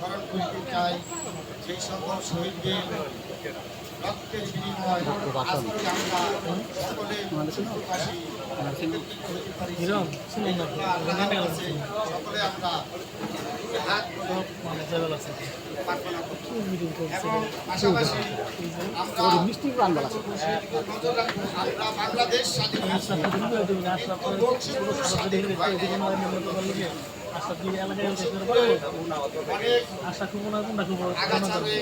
স্মরণ করতে চাই সেই সকল শহীদদের রক্তের বিনিময় আজকে আমরা সকলে সুখবাসী হিরণ শুনুন না সকলে আমরা হাত মানে এবং পাশাপাশি আমরা আমরা বাংলাদেশ স্বাধীন। আশরাফ দিন এলাকায় আশা খুব না কোনটা খুব আগাছা রয়ে